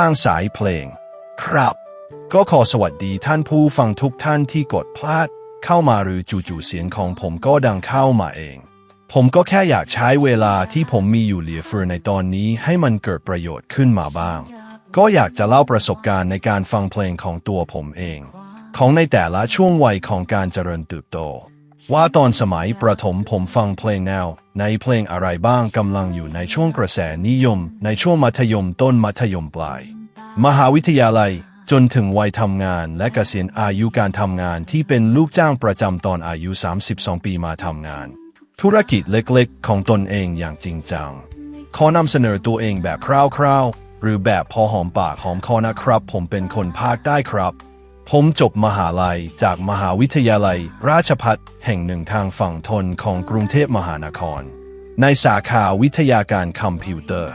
ทางสายเพลง ครับ ก็ขอสวัสดีท่านผู้ฟังทุกท่านที่กดพลาด เข้ามาหรือจู่ๆเสียงของผมก็ดังเข้ามาเอง ผมก็แค่อยากใช้เวลาที่ผมมีอยู่เหลือเฟือในตอนนี้ให้มันเกิดประโยชน์ขึ้นมาบ้าง ก็อยากจะเล่าประสบการณ์ในการฟังเพลงของตัวผมเอง ของในแต่ละช่วงวัยของการเจริญเติบโต ว่าตอนสมัยประถมผมฟังเพลงแนว ในเพลงอะไรบ้างกำลังอยู่ในช่วงกระแสนิยม ในช่วงมัธยมต้นมัธยมปลาย มหาวิทยาลัยจนถึงวัยทำงานและเกษียณอายุการทำงานที่เป็นลูกจ้างประจำตอนอายุ 32 ปีมาทำงาน ธุรกิจเล็กๆ ของตนเองอย่างจริงจัง ขอนำเสนอตัวเองแบบคร่าวๆ หรือแบบพอหอมปากหอมคอนะครับ ผมเป็นคนภาคใต้ครับ ผมจบมหาลัยจากมหาวิทยาลัย ราชภัฏแห่งหนึ่งทางฝั่งทนของกรุงเทพมหานคร ในสาขาวิทยาการคอมพิวเตอร์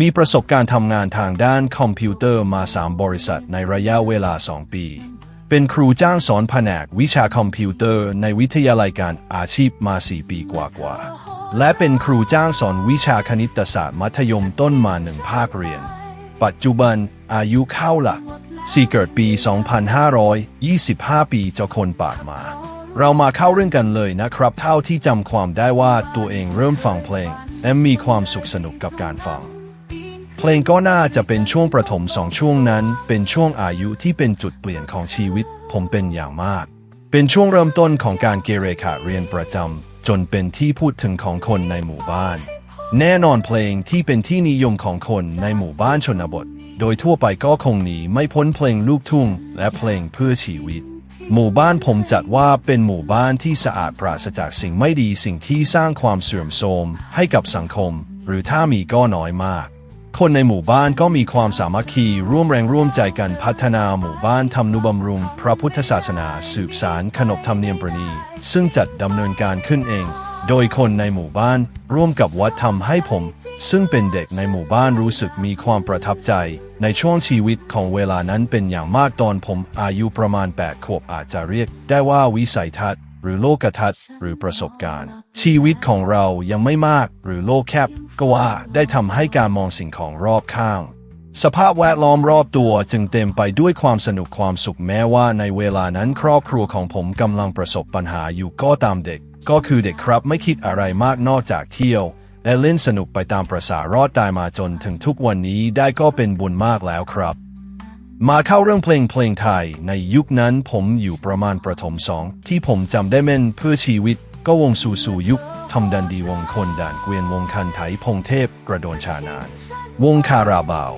มีประสบการณ์ทำงานทางด้านคอมพิวเตอร์มา 3 บริษัทในระยะเวลา 2 ปี เป็นครูจ้างสอนแผนกวิชาคอมพิวเตอร์ในวิทยาลัยการอาชีพมา 4 ปีกว่าๆ และเป็นครูจ้างสอนวิชาคณิตศาสตร์มัธยมต้นมาหนึ่งภาคเรียน ปัจจุบันอายุเข้าหลัก สี่เกิดปี 2525 ปีเจ้าคนปากมา เรามาเข้าเรื่องกันเลยนะครับ เท่าที่จำความได้ว่าตัวเองเริ่มฟังเพลง และมีความสุขสนุกกับการฟัง เพลงก็น่าจะเป็นช่วงประถมสองช่วงนั้น เป็นช่วงอายุที่เป็นจุดเปลี่ยนของชีวิต ผมเป็นอย่างมาก เป็นช่วงเริ่มต้นของการเกเรขาเรียนประจำจนเป็นที่พูดถึงของคนในหมู่บ้าน แน่นอนเพลงที่เป็นที่นิยมของคนในหมู่บ้านชนบท โดยทั่วไปก็คงหนีไม่พ้นเพลงลูกทุ่ง และเพลงเพื่อชีวิต หมู่บ้านผมจัดว่าเป็นหมู่บ้านที่สะอาดปราศจากสิ่งไม่ดีสิ่งที่สร้างความเสื่อมโทรมให้กับสังคม หรือถ้ามีก็น้อยมาก คนในหมู่บ้านก็มีความสามัคคีร่วมแรงร่วมใจกันพัฒนาหมู่บ้านทำนุบำรุง พระพุทธศาสนา สืบสารขนบธรรมเนียมประนีซึ่งจัดดำเนินการขึ้นเอง โดยคนในหมู่บ้านร่วมกับวัดทำให้ผม ซึ่งเป็นเด็กในหมู่บ้านรู้สึกมีความประทับใจ ในช่วงชีวิตของเวลานั้นเป็นอย่างมากตอนผมอายุประมาณ 8 ขวบอาจจะเรียก ได้ว่าวิสัยทัศน์ หรือโลกทัศน์ หรือประสบการณ์ ชีวิตของเรายังไม่มากหรือโลกแคบ ก็ว่าได้ทำให้การมองสิ่งของรอบข้าง สภาพแวดล้อมรอบตัวจึงเต็มไปด้วยความสนุกความสุขแม้ว่าในเวลานั้นครอบครัวของผมกำลังประสบปัญหาอยู่ก็ตามเด็ก ก็คือเด็กครับไม่คิดอะไรมากนอกจากเที่ยว และเล่นสนุกไปตามประสารอดตายมาจนถึงทุกวันนี้ได้ก็เป็นบุญมากแล้วครับ มาเข้าเรื่องเพลงเพลงไทย ในยุคนั้นผมอยู่ประมาณประถมสองที่ผมจำได้แม่นเพื่อชีวิต ก็วงสู่สู่ยุคทำดันดีวงคนด่านเกวียนวงคันไถพงเทพกระโดนชานาน วงคาราบาว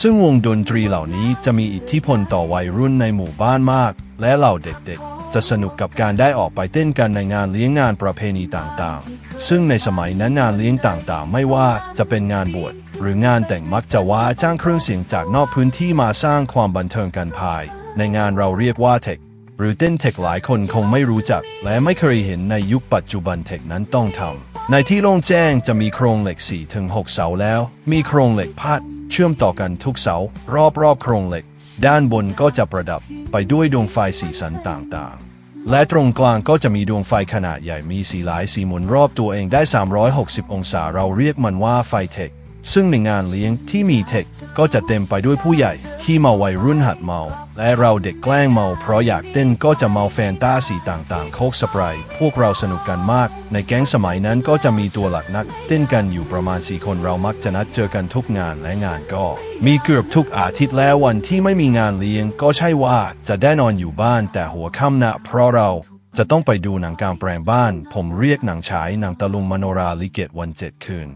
ซึ่งวงดนตรีเหล่านี้จะมีอิทธิพลต่อวัยรุ่นในหมู่บ้านมาก และเหล่าเด็กๆ จะสนุกกับการได้ออกไปเต้นกันในงานเลี้ยงงานประเพณีต่างๆ ซึ่งในสมัยนั้นงานเลี้ยงต่างๆ ไม่ว่าจะเป็นงานบวชหรืองานแต่งมักจะว่าจ้างเครื่องเสียงจากนอกพื้นที่มาสร้างความบันเทิงกันภาย ในงานเราเรียกว่าเทคหรือเต้นเทคหลายคนคงไม่รู้จัก และไม่เคยเห็นในยุคปัจจุบันเทคนั้นต้องทำ ในที่โล่งแจ้งจะมีโครงเหล็ก4ถึง6เสาแล้ว มีโครงเหล็กพาดเชื่อมต่อกันทุกเสารอบๆโครงเหล็ก ด้านบนก็จะประดับไปด้วยดวงไฟสีสันต่างๆ และตรงกลางก็จะมีดวงไฟขนาดใหญ่มีสีหลายสีหมุนรอบตัวเองได้ 360 องศาเราเรียกมันว่าไฟเทค ซึ่งในงานเลี้ยงที่มีเทคก็จะเต็มไปด้วยผู้ใหญ่ที่เมาวัยรุ่นหัดเมา และเราเด็กแกล้งเมาเพราะอยากเต้นก็จะเมาแฟนตาสีต่างๆ โคกสไปรท์พวกเราสนุกกันมาก ในแก๊งสมัยนั้นก็จะมีตัวหลักนัก เต้นกันอยู่ประมาณสี่คนเรามักจะนัดเจอกันทุกงานและงานก็ มีเกือบทุกอาทิตย์แล้ววันที่ไม่มีงานเลี้ยงก็ใช่ว่าจะได้นอนอยู่บ้านแต่หัวค่ำนะเพราะเราจะต้องไปดูหนังกลางแปลงบ้าน ผมเรียกหนังฉายหนังตะลุงมโนราลิเกตวันเจ็ดคืน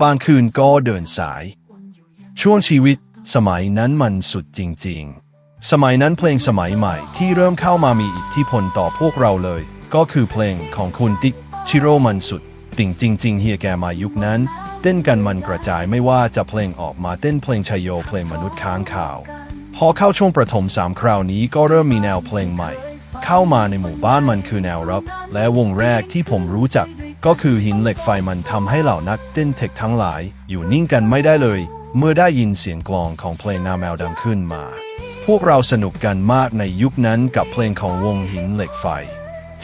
บางคืนก็เดินสาย ช่วงชีวิตสมัยนั้นมันสุดจริง ๆ สมัยนั้นเพลงสมัยใหม่ที่เริ่มเข้ามามีอิทธิพลต่อพวกเราเลย ก็คือเพลงของคุณติ๊กชิโร่มันสุด ติ่งจริง ๆ เฮียแกมายุคนั้น เต้นกันมันกระจายไม่ว่าจะเพลงออกมาเต้นเพลงชายโยเพลงมนุษย์ค้างข่าว พอเข้าช่วงประถมสามคราวนี้ก็เริ่มมีแนวเพลงใหม่ เข้ามาในหมู่บ้านมันคือแนวร็อกและวงแรกที่ผมรู้จัก ก็คือหินเหล็กไฟมันทำให้เหล่านักเต้นเทคทั้งหลาย อยู่นิ่งกันไม่ได้เลย เมื่อได้ยินเสียงกลองของเพลงนาแมวดังขึ้นมา พวกเราสนุกกันมากในยุคนั้นกับเพลงของวงหินเหล็กไฟ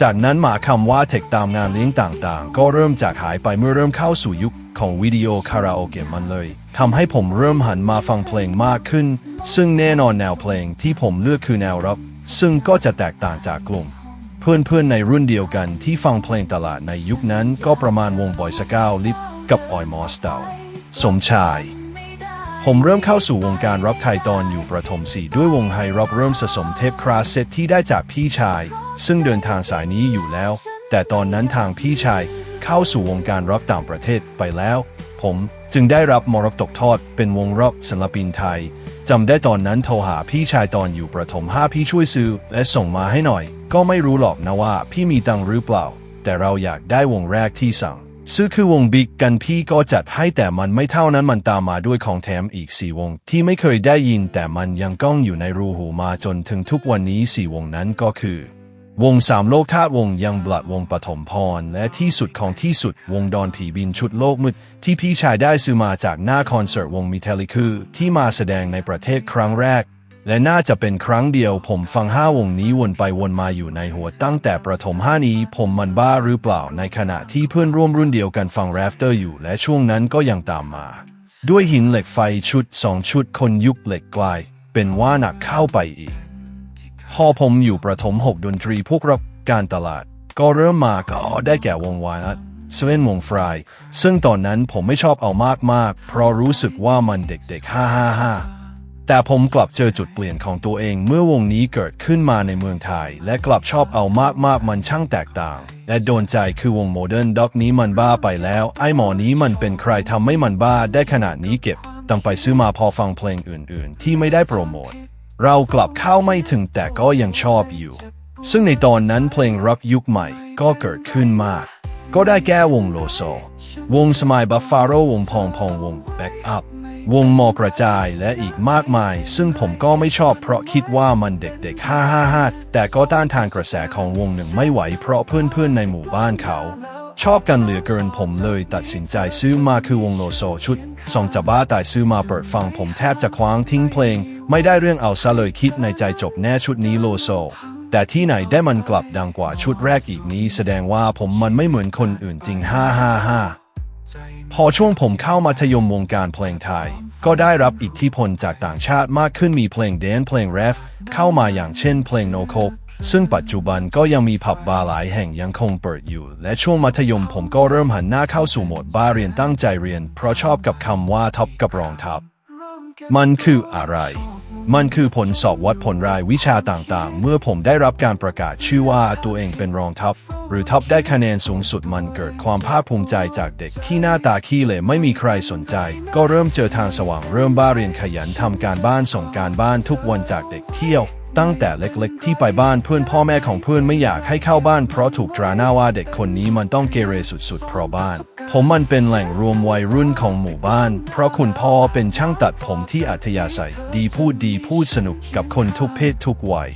จากนั้นมาคำว่าเทคตามงานเลี้ยงต่างๆ ก็เริ่มจากหายไปเมื่อเริ่มเข้าสู่ยุคของวิดีโอคาราโอเกะมันเลยทำให้ผมเริ่มหันมาฟังเพลงมากขึ้น ซึ่งแน่นอนแนวเพลงที่ผมเลือกคือแนวร็อกซึ่งก็จะแตกต่างจากกลุ่ม เพื่อนๆในรุ่นเดียวกันที่ฟังเพลงตลาดในยุคนั้นก็ประมาณวงบอยสกาวลิปกับออยมอสเตาสมชาย ผมเริ่มเข้าสู่วงการร็อกไทยตอนอยู่ประถมสี่ด้วยวงไฮร็อกเริ่มสะสมเทปคราสเซตที่ได้จากพี่ชาย ซึ่งเดินทางสายนี้อยู่แล้ว แต่ตอนนั้นทางพี่ชายเข้าสู่วงการร็อกต่างประเทศไปแล้ว ผมจึงได้รับมรดกตกทอดเป็นวงร็อกศิลปินไทยจำได้ตอนนั้นโทรหาพี่ชายตอนอยู่ประถมห้าพี่ช่วยซื้อและส่งมาให้หน่อย ก็ไม่รู้หรอกนะว่าพี่มีตังหรือเปล่า แต่เราอยากได้วงแรกที่สั่ง ซื้อคือวงบิ๊กกันพี่ก็จัดให้แต่มันไม่เท่านั้นมันตามมาด้วยของแถมอีกสี่วง ที่ไม่เคยได้ยินแต่มันยังก้องอยู่ในรูหูมาจนถึงทุกวันนี้สี่วงนั้นก็คือ วงสามโลกธาตุวงยังบลัดวงปฐมพร และที่สุดของที่สุดวงดอนผีบินชุดโลกมืด ที่พี่ชายได้ซื้อมาจากหน้าคอนเสิร์ตวงมิเทลิคือที่มาแสดงในประเทศครั้งแรก และน่าจะเป็นครั้งเดียวผมฟังห้าวงนี้วนไปวนมาอยู่ในหัวตั้งแต่ประถมห้านี้ผมมันบ้าหรือเปล่าในขณะที่เพื่อนร่วมรุ่นเดียวกันฟังแรฟเตอร์อยู่และช่วงนั้นก็ยังตามมา ด้วยหินเหล็กไฟชุดสองชุดคนยุคเหล็กกลาย เป็นว่าหนักเข้าไปอีก พอผมอยู่ประถมหกดนตรีพวกรับการตลาด ก็เริ่มมาก็ได้แก่วงวายอัดเซเว่นวงฟรายซึ่งตอนนั้นผมไม่ชอบเอามากๆ เพราะรู้สึกว่ามันเด็กๆ555 แต่ผมกลับเจอจุดเปลี่ยนของตัวเองเมื่อวงนี้เกิดขึ้นมาในเมืองไทย และกลับชอบเอามากๆมันช่างแตกต่าง และโดนใจคือวงโมเดิร์นด็อกนี้มันบ้าไปแล้ว ไอหมอนี้มันเป็นใครทำให้มันบ้าได้ขนาดนี้เก็บตั้งไปซื้อมาพอฟังเพลงอื่นๆ ที่ไม่ได้โปรโมทเรากลับเข้าไม่ถึงแต่ก็ยังชอบอยู่ ซึ่งในตอนนั้นเพลงร็อกยุคใหม่ก็เกิดขึ้นมาก ก็ได้แก้วงโลโซ วงสมัยบัฟฟาโรวงพองพองวงแบ็กอัพวงมอกระจายและอีกมากมาย ซึ่งผมก็ไม่ชอบเพราะคิดว่ามันเด็กๆ 555 แต่ก็ต้านทานกระแสของวงหนึ่งไม่ไหว เพราะเพื่อนๆ ในหมู่บ้านเขา ชอบกันเหลือเกินผมเลยตัดสินใจซื้อมาคือวงโลโซชุดสองจะบ้าแต่ซื้อมาเปิดฟังผมแทบจะคว้างทิ้งเพลง ไม่ได้เรื่องเอาซะเลยคิดในใจจบแน่ชุดนี้โลโซ แต่ที่ไหนได้มันกลับดังกว่าชุดแรกอีกนี้ แสดงว่าผมมันไม่เหมือนคนอื่นจริง 555 พอช่วงผมเข้ามัธยมวงการเพลงไทย ก็ได้รับอิทธิพลจากต่างชาติมากขึ้นมีเพลงแดนเพลงแรปเข้ามาอย่างเช่นเพลงโนโคกซึ่งปัจจุบันก็ยังมีผับบาร์หลายแห่งยังคงเปิดอยู่ และช่วงมัธยมผมก็เริ่มหันหน้าเข้าสู่โหมดบาร์เรียนตั้งใจเรียน เพราะชอบกับคำว่าท็อปกับรองท็อปมันคืออะไร มันคือผลสอบวัดผลรายวิชาต่างๆ เมื่อผมได้รับการประกาศชื่อว่าตัวเองเป็นรองท็อปหรือท็อปได้คะแนนสูงสุดมันเกิดความภาคภูมิใจจากเด็กที่หน้าตาขี้เหร่ไม่มีใครสนใจ ก็เริ่มเจอทางสว่างเริ่มบ้าเรียนขยันทำการบ้านส่งการบ้านทุกวันจากเด็กเที่ยว ตั้งแต่เล็กๆ ที่ไปบ้านเพื่อนพ่อแม่ของเพื่อนไม่อยากให้เข้าบ้านเพราะถูกตราหน้าว่าเด็กคนนี้มันต้องเกเรสุดๆเพราะบ้าน ผมมันเป็นแหล่งรวมวัยรุ่นของหมู่บ้าน เพราะคุณพ่อเป็นช่างตัดผมที่อัธยาศัย ดีพูดดีพูดสนุกกับคนทุกเพศทุกวัย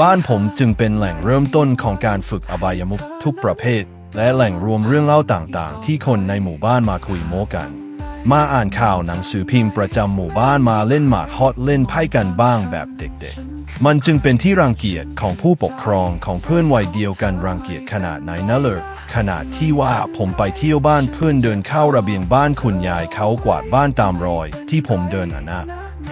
บ้านผมจึงเป็นแหล่งเริ่มต้นของการฝึกอบายมุขทุกประเภท และแหล่งรวมเรื่องเล่าต่างๆ ที่คนในหมู่บ้านมาคุยโม้กัน มาอ่านข่าวหนังสือพิมพ์ประจำหมู่บ้านมาเล่นหมากฮอตเล่นไพ่กันบ้างแบบเด็กๆ มันจึงเป็นที่รังเกียจของผู้ปกครองของเพื่อนวัยเดียวกันรังเกียจขนาดไหนนะเลย ขนาดที่ว่าผมไปเที่ยวบ้านเพื่อนเดินเข้าระเบียงบ้านคุณยายเขากวาดบ้านตามรอย ที่ผมเดินอะนะ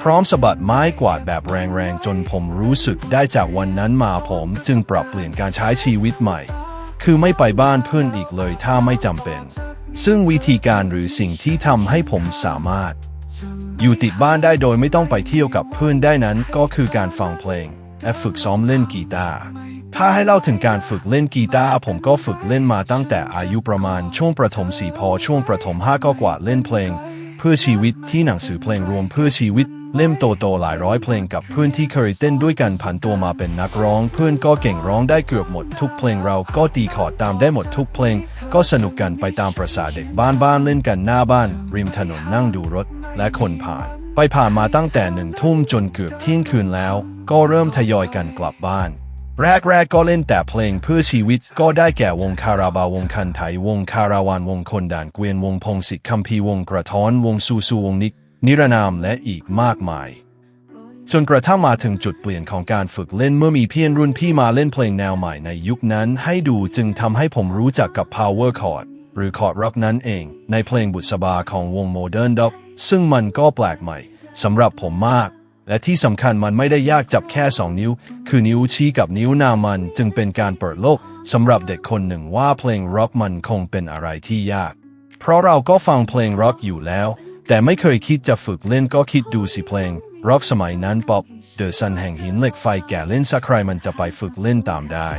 พร้อมสะบัดไม้กวาดแบบแรงๆ จนผมรู้สึกได้จากวันนั้นมาผมจึงปรับเปลี่ยนการใช้ชีวิตใหม่ คือไม่ไปบ้านเพื่อนอีกเลยถ้าไม่จำเป็น ซึ่งวิธีการหรือสิ่งที่ทำให้ผมสามารถ อยู่ติดบ้านได้โดยไม่ต้องไปเที่ยวกับเพื่อนได้นั้นก็คือการฟังเพลงและฝึกซ้อมเล่นกีตาร์ ถ้าให้เล่าถึงการฝึกเล่นกีตาร์ผมก็ฝึกเล่นมาตั้งแต่อายุประมาณช่วงประถมสี่พอช่วงประถมห้าก็กว่าดเล่นเพลง เพื่อชีวิตที่หนังสือเพลงรวมเพื่อชีวิต เล่มโตๆหลายร้อยเพลงกับเพื่อนที่เคยเต้นด้วยกันผันตัวมาเป็นนักร้อง เพื่อนก็เก่งร้องได้เกือบหมดทุกเพลงเราก็ตีคอร์ดตามได้หมดทุกเพลง ก็สนุกกันไปตามประสาเด็กบ้านบ้านเล่นกันหน้าบ้าน ริมถนนนั่งดูรถ และคนผ่าน ไปผ่านมาตั้งแต่หนึ่งทุ่มจนเกือบเที่ยงคืนแล้ว ก็เริ่มทยอยกันกลับบ้าน แรกๆก็เล่นแต่เพลงเพื่อชีวิตก็ได้แก่วงคาราบาวงคันไถวงคาราวานวงคนด่านเกวียนวงพงศิษฐ์คัมภีวงกระท้อนวงซูซูวงนิกนิรนามและอีกมากมายจนกระทั่งมาถึงจุดเปลี่ยนของการฝึกเล่นเมื่อมีเพียนรุ่นพี่มาเล่นเพลงแนวใหม่ในยุคนั้น ให้ดูจึงทำให้ผมรู้จักกับ Power Chord หรือ Chord Rock นั้นเอง ในเพลงบุษบาของวง Modern Dog ซึ่งมันก็แปลกใหม่สำหรับผมมาก และที่สำคัญมันไม่ได้ยากจับแค่ 2 นิ้ว คือนิ้วชี้กับนิ้วนามันจึงเป็นการเปิดโลกสำหรับเด็กคนหนึ่งว่าเพลงร็อกมันคงเป็นอะไรที่ยาก เพราะเราก็ฟังเพลงร็อกอยู่แล้ว แต่ไม่เคยคิดจะฝึกเล่นก็คิดดูสิเพลงร็อกสมัยนั้นป๊อปเดอะซันแห่งหินเหล็กไฟแก่เล่นสักใครมันจะไปฝึกเล่นตามได้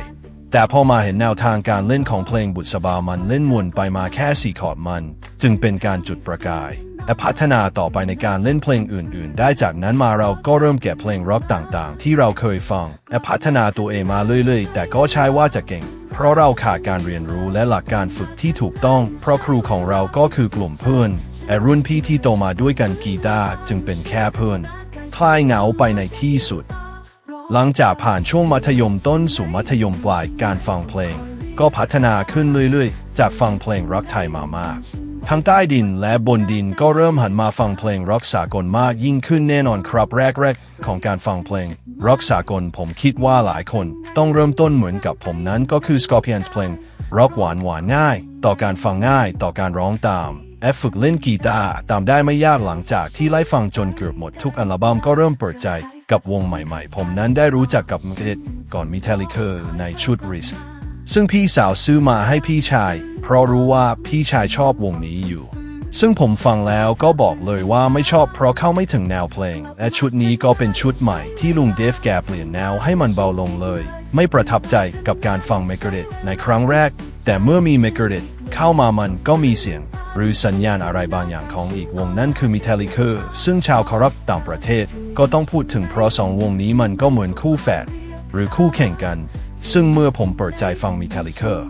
แต่พอมาเห็นแนวทางการเล่นของเพลงบุษบามันเล่นวนไปมาแค่สี่คอร์ดมัน จึงเป็นการจุดประกาย และพัฒนาต่อไปในการเล่นเพลงอื่น ๆ ได้จากนั้นมาเราก็เริ่มแกะเพลงร็อกต่างๆ ที่เราเคยฟัง และพัฒนาตัวเองมาเรื่อย ๆ แต่ก็ใช่ว่าจะเก่ง เพราะเราขาดการเรียนรู้และหลักการฝึกที่ถูกต้อง เพราะครูของเราก็คือกลุ่มเพื่อนและรุ่นพี่ที่โตมาด้วยกันกีตาร์จึงเป็นแค่เพื่อนคลายเหงาไปในที่สุด หลังจากผ่านช่วงมัธยมต้นสู่มัธยมปลายการฟังเพลง ก็พัฒนาขึ้นเรื่อยๆ จากฟังเพลงร็อกไทยมามากทั้งใต้ดินและบนดินก็เริ่มหันมาฟังเพลงร็อกสากลมากยิ่งขึ้นแน่นอนครับแรกๆ ของการฟังเพลงร็อกสากลผมคิดว่าหลายคน ต้องเริ่มต้นเหมือนกับผมนั้นก็คือ Scorpions เพลงร็อกหวานหวานง่าย ต่อการฟังง่ายต่อการร้องตาม แอฟฝึกเล่นกีตาร์ตามได้ไม่ยากหลังจากที่ไล่ฟังจนเกือบหมดทุกอัลบั้มก็เริ่มเปิดใจกับวงใหม่ๆ ผมนั้นได้รู้จักกับเอ็ดก่อนมีเทลิเคอร์ในชุดริสซึ่งพี่สาวซื้อมาให้พี่ชาย เพราะรู้ว่าพี่ชายชอบวงนี้อยู่ ซึ่งผมฟังแล้วก็บอกเลยว่าไม่ชอบเพราะเข้าไม่ถึงแนวเพลง และชุดนี้ก็เป็นชุดใหม่ที่ลุงเดฟแกเปลี่ยนแนวให้มันเบาลงเลย ไม่ประทับใจกับการฟังเมกเดในครั้งแรก แต่เมื่อมีเมกเดเข้ามามันก็มีเสียง หรือสัญญาณอะไรบางอย่างของอีกวงนั่นคือมิเทลิเคอร์ซึ่งชาวคอรับต่างประเทศ ก็ต้องพูดถึงเพราะสองวงนี้มันก็เหมือนคู่แฝดหรือคู่แข่งกัน ซึ่งเมื่อผมเปิดใจฟังมิเทลิเคอร์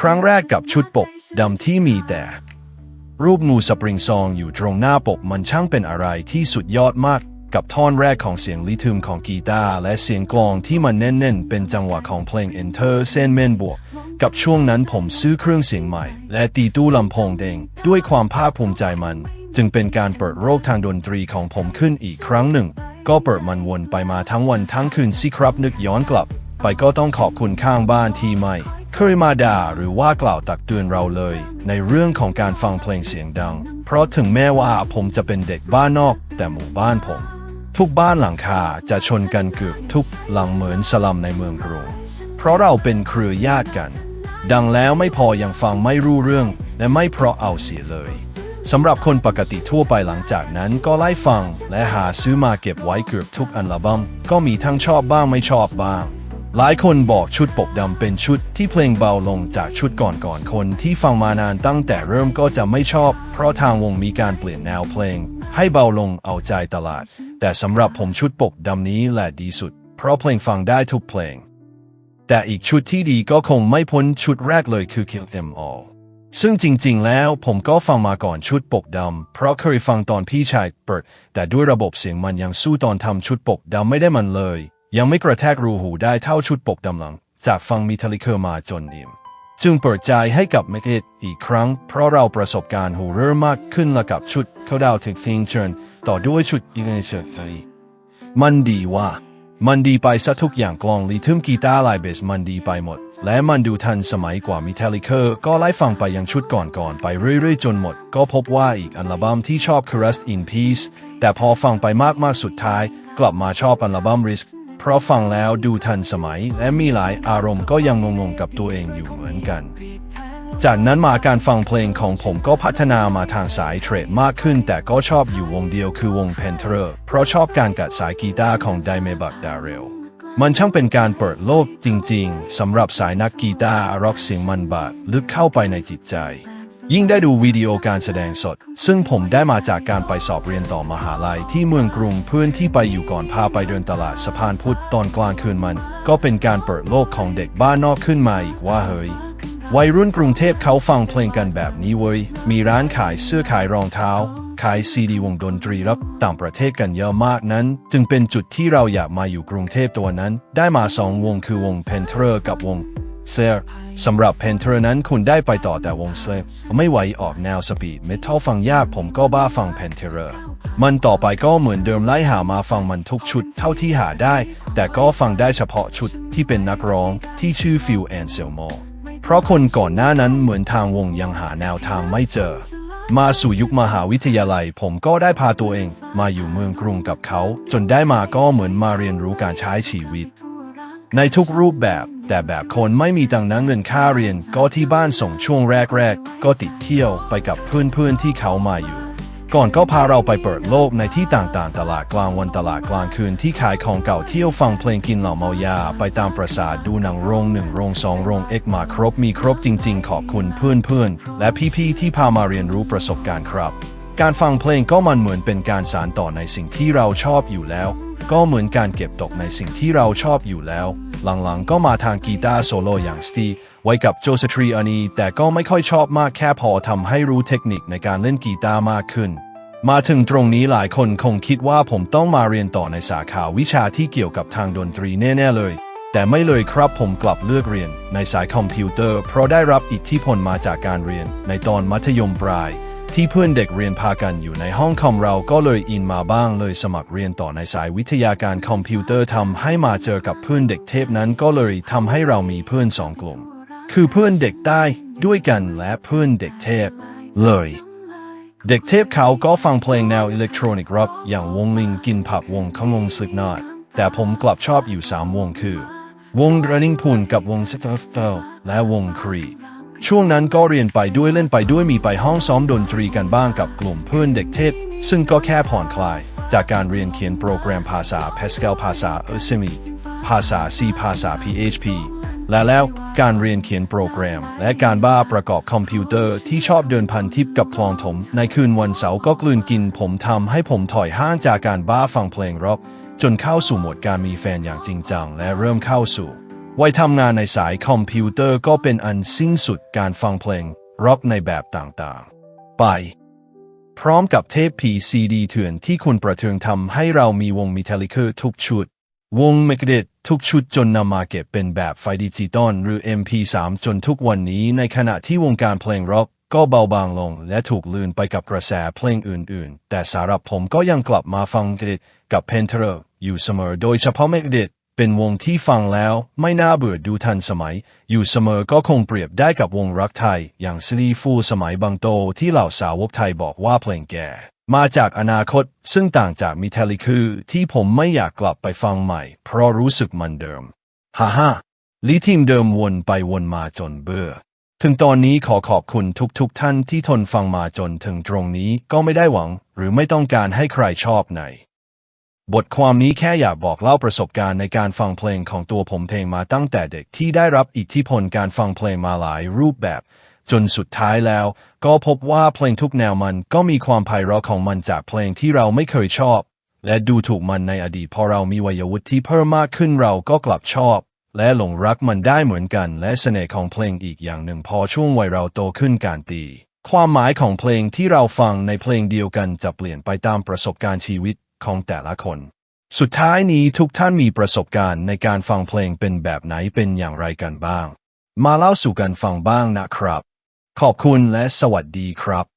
ครั้งแรกกับชุดปกดำที่มีแต่ รูปงูสปริงซองอยู่ตรงหน้าปกมันช่างเป็นอะไรที่สุดยอดมาก กับท่อนแรกของเสียงลิทึมของกีตาร์และเสียงกลองที่มันแน่นๆ เป็นจังหวะของเพลง Enter เส้นเมนบวก กับช่วงนั้นผมซื้อเครื่องเสียงใหม่ และตีตู้ลำโพงเดงด้วยความภาคภูมิใจมัน จึงเป็นการเปิดโลกทางดนตรีของผมขึ้นอีกครั้งหนึ่ง ก็เปิดมันวนไปมาทั้งวันทั้งคืนสิครับนึกย้อนกลับ ไปก็ต้องขอบคุณข้างบ้านที่ไม่เคยมาด่าหรือว่ากล่าวตักเตือนเราเลย ในเรื่องของการฟังเพลงเสียงดัง เพราะถึงแม้ว่าผมจะเป็นเด็กบ้านนอก แต่หมู่บ้านผม ทุกบ้านหลังคาจะชนกันเกือบทุกหลังเหมือนสลัมในเมืองกรุง เพราะเราเป็นเครือญาติกัน ดังแล้วไม่พอยังฟังไม่รู้เรื่อง และไม่เพราะเอาเสียเลยสำหรับคนปกติทั่วไปหลังจากนั้นก็ไล่ฟัง และหาซื้อมาเก็บไว้เกือบทุกอัลบั้มก็มีทั้งชอบบ้างไม่ชอบบ้าง หลายคนบอกชุดปกดำเป็นชุดที่เพลงเบาลงจากชุดก่อนๆคนที่ฟังมานานตั้งแต่เริ่มก็จะไม่ชอบ เพราะทางวงมีการเปลี่ยนแนวเพลง ให้เบาลงเอาใจตลาด แต่สำหรับผมชุดปกดำนี้แหละดีสุด เพราะเพลงฟังได้ทุกเพลง แต่อีกชุดที่ดีก็คงไม่พ้นชุดแรกเลยคือ Kill Them All ซึ่งจริงๆ แล้วผมก็ฟังมาก่อนชุดปกดำ เพราะเคยฟังตอนพี่ชายเปิด แต่ด้วยระบบเสียงมันยังสู้ตอนทำชุดปกดำไม่ได้มันเลย ยังไม่กระแทกรูหูได้เท่าชุดปกดำหลัง จากฟังมีทลิเคอร์มาจนอิ่ม จึงเปิดใจให้กับเมกเออีกครั้ง เพราะเราประสบการณ์หูเริ่มมากขึ้นและกับชุดเขาดาวถึงฟิงเชิญต่อด้วยชุดยิงเฉยมันดีว่า มันดีไปซะทุกอย่างกลองลีทึมกีตาร์ลายเบสมันดีไปหมด และมันดูทันสมัยกว่ามิเทลิเคอร์ ก็ไล่ฟังไปยังชุดก่อนๆไปเรื่อยๆ จนหมด ก็พบว่าอีกอัลบั้มที่ชอบคือ Rest in Peace แต่พอฟังไปมากๆสุดท้าย กลับมาชอบอัลบั้ม Risk เพราะฟังแล้วดูทันสมัย และมีหลายอารมณ์ก็ยังงงๆกับตัวเองอยู่เหมือนกัน จากนั้นมาการฟังเพลงของผมก็พัฒนามาทางสายเทรดมากขึ้น แต่ก็ชอบอยู่วงเดียวคือวง p e n t e r เพราะชอบการกัดสายกีตาร์ของ d i m e b u c k d a r r e l มันช่างเป็นการเปิดโลกจริงๆสำหรับสายนักกีตาร์ร็อกเสียงมันบาดลึกเข้าไปในจิตใจ ยิ่งได้ดูวิดีโอการแสดงสด ซึ่งผมได้มาจากการไปสอบเรียนต่อมหาลัยที่เมืองกรุงเพื่อนที่ไปอยู่ก่อนพาไปเดินตลาดสะพานพุทธตอนกลางคืนมัน ก็เป็นการเปิดโลกของเด็กบ้านนอกขึ้นมาอีกว่าเฮ้ยวัยรุ่นกรุงเทพเขาฟังเพลงกันแบบนี้เว้ย มีร้านขายเสื้อขายรองเท้า ขายซีดีวงดนตรีรับต่างประเทศกันเยอะมากนั้น จึงเป็นจุดที่เราอยากมาอยู่กรุงเทพตัวนั้น ได้มาสองวงคือวงเพนเทอร์กับวง เซอร์สำหรับเพนเทอร์นั้นคุณได้ไปต่อแต่วงเซอร์ไม่ไหวออกแนวสปีดเมทัลฟังยากผมก็บ้าฟังเพนเทอร์มันต่อไปก็เหมือนเดิมไล่หามาฟังมันทุกชุดเท่าที่หาได้ แต่ก็ฟังได้เฉพาะชุดที่เป็นนักร้องที่ชื่อฟิลแอนเซลโมเพราะคนก่อนหน้านั้นเหมือนทางวงยังหาแนวทางไม่เจอ มาสู่ยุคมหาวิทยาลัย ผมก็ได้พาตัวเอง มาอยู่เมืองกรุงกับเขา จนได้มาก็เหมือนมาเรียนรู้การใช้ชีวิต ในทุกรูปแบบ แต่แบบคนไม่มีตังค์นเงินค่าเรียน ก็ที่บ้านส่งช่วงแรกๆ ก็ติดเที่ยวไปกับเพื่อนๆที่เขามาอยู่ ก่อนก็พาเราไปเปิดโลกในที่ต่างๆ ตลาดกลางวันตลาดกลางคืนที่ขายของเก่าเที่ยวฟังเพลงกินเหล้าเมายา ไปตามประสาทดูหนังโรงหนึ่งโรงสองโรงเอกมาครบมีครบจริง ๆ ขอบคุณเพื่อนๆและพี่ๆที่พามาเรียนรู้ประสบการณ์ครับ การฟังเพลงก็มันเหมือนเป็นการสานต่อในสิ่งที่เราชอบอยู่แล้ว ก็เหมือนการเก็บตกในสิ่งที่เราชอบอยู่แล้ว หลังๆ ก็มาทางกีตาร์โซโล่อย่างสตีไว้กับโจสตรีอันนี้ แต่ก็ไม่ค่อยชอบมากแค่พอทำให้รู้เทคนิคในการเล่นกีตาร์มากขึ้น มาถึงตรงนี้หลายคนคงคิดว่าผมต้องมาเรียนต่อในสาขาวิชาที่เกี่ยวกับทางดนตรีแน่ๆเลย แต่ไม่เลยครับผมกลับเลือกเรียนในสายคอมพิวเตอร์ เพราะได้รับอิทธิพลมาจากการเรียนในตอนมัธยมปลาย ที่เพื่อนเด็กเรียนพากันอยู่ในห้องคอมเราก็เลยอินมาบ้างเลยสมัครเรียนต่อในสายวิทยาการคอมพิวเตอร์ทำให้มาเจอกับเพื่อนเด็กเทพนั้นก็เลยทำให้เรามีเพื่อนสองกลุ่ม คือเพื่อนเด็กใต้ด้วยกันและเพื่อนเด็กเทพ เลย เด็กเทพเขาก็ฟังเพลงแนวอิเล็กทรอนิกส์ร็อกอย่างวงลิงกินผักวงขมงสลิกนอตแต่ผมกลับชอบอยู่สามวงคือ วง Running p o o l กับวง s t u f f e l และวง Creed ช่วงนั้นก็เรียนไปด้วยเล่นไปด้วยมีไปห้องซ้อมดนตรีกันบ้างกับกลุ่มเพื่อนเด็กเทพ ซึ่งก็แค่ผ่อนคลาย จากการเรียนเขียนโปรแกรมภาษา Pascal ภาษา e s m i ภาษา C ภาษา PHP และแล้วการเรียนเขียนโปรแกรม และการบ้าประกอบคอมพิวเตอร์ที่ชอบเดินพันทิปกับคลองถม ในคืนวันเสาร์ก็กลืนกินผมทำให้ผมถอยห้างจากการบ้าฟังเพลงร็อกจนเข้าสู่โหมดการมีแฟนอย่างจริงจังและเริ่มเข้าสู่ วัยทำงานในสายคอมพิวเตอร์ก็เป็นอันสิ้นสุดการฟังเพลงร็อกในแบบต่างๆ ไป พร้อมกับเทป PCD เถื่อนที่คุณประเทืองทำให้เรามีวงมิเทลิเคอร์ทุกชุด วงเมกเดตทุกชุดจนนำมาเก็บเป็นแบบไฟดิจิตอลหรือ MP3 จนทุกวันนี้ในขณะที่วงการเพลงร็อกก็เบาบางลงและถูกลืนไปกับกระแสเพลงอื่นๆ แต่สำหรับผมก็ยังกลับมาฟังเกดกับเพนเทอร์อยู่เสมอโดยเฉพาะเมกเดต เป็นวงที่ฟังแล้วไม่น่าเบื่อดูทันสมัย อยู่เสมอก็คงเปรียบได้กับวงรักไทย อย่างซิลีฟูสมัยบางโตที่เหล่าสาวกไทยบอกว่าเพลงแก่ มาจากอนาคตซึ่งต่างจากมิเทลิคือที่ผมไม่อยากกลับไปฟังใหม่ เพราะรู้สึกมันเดิมฮ่าฮ่าลีทีมเดิมวนไปวนมาจนเบื่อถึงตอนนี้ขอขอบคุณทุกๆทท่านที่ทนฟังมาจนถึงตรงนี้ก็ไม่ได้หวัง หรือไม่ต้องการให้ใครชอบใน บทความนี้แค่อยากบอกเล่าประสบการณ์ในการฟังเพลงของตัวผมเองมาตั้งแต่เด็กที่ได้รับอิทธิพลการฟังเพลงมาหลายรูปแบบ จนสุดท้ายแล้ว ก็พบว่าเพลงทุกแนวมันก็มีความไพเราะของมันจากเพลงที่เราไม่เคยชอบ และดูถูกมันในอดีตพอเรามีวัยวุฒิที่เพิ่มมากขึ้นเราก็กลับชอบ และหลงรักมันได้เหมือนกัน และเสน่ห์ของเพลงอีกอย่างหนึ่งพอช่วงวัยเราโตขึ้นการตีความหมายของเพลงที่เราฟังในเพลงเดียวกันจะเปลี่ยนไปตามประสบการณ์ชีวิต ของแต่ละคน สุดท้ายนี้ทุกท่านมีประสบการณ์ในการฟังเพลงเป็นแบบไหนเป็นอย่างไรกันบ้าง มาเล่าสู่กันฟังบ้างนะครับ ขอบคุณและสวัสดีครับ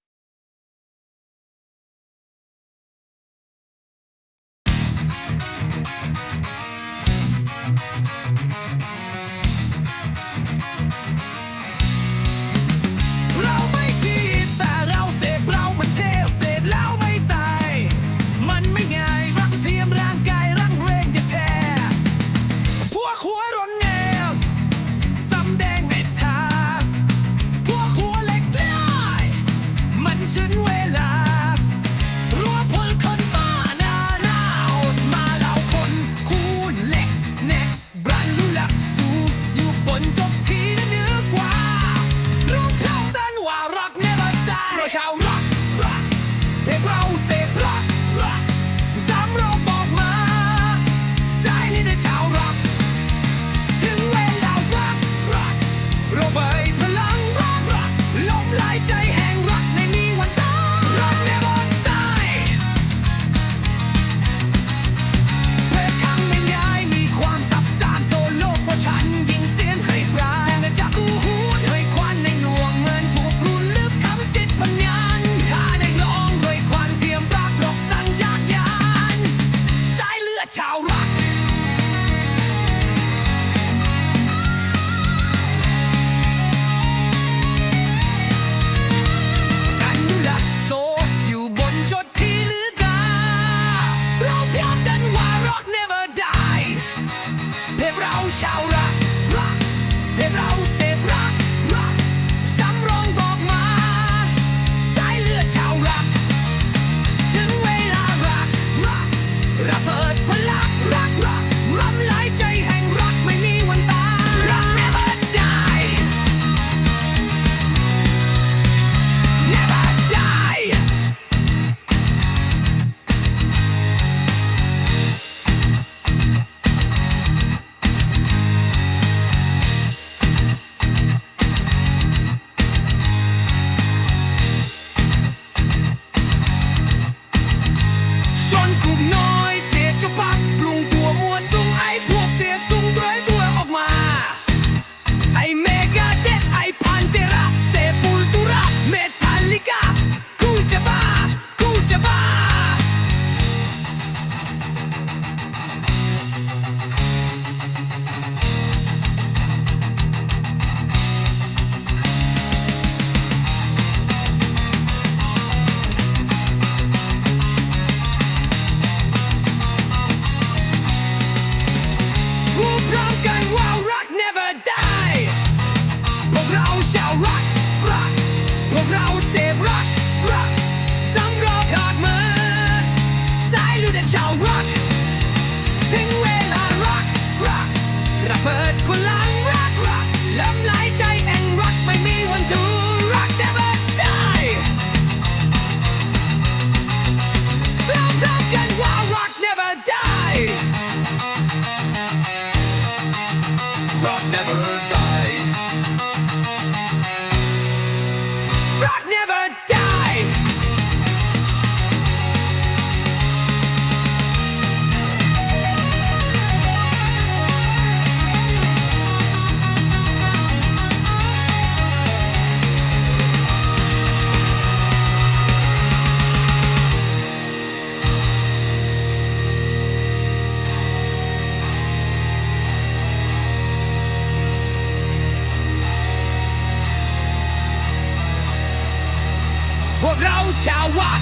Pobroucia łak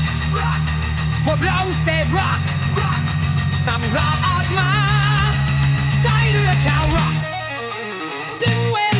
Pobrał se brak. Sam rad ma Zajdę ciała Tyłem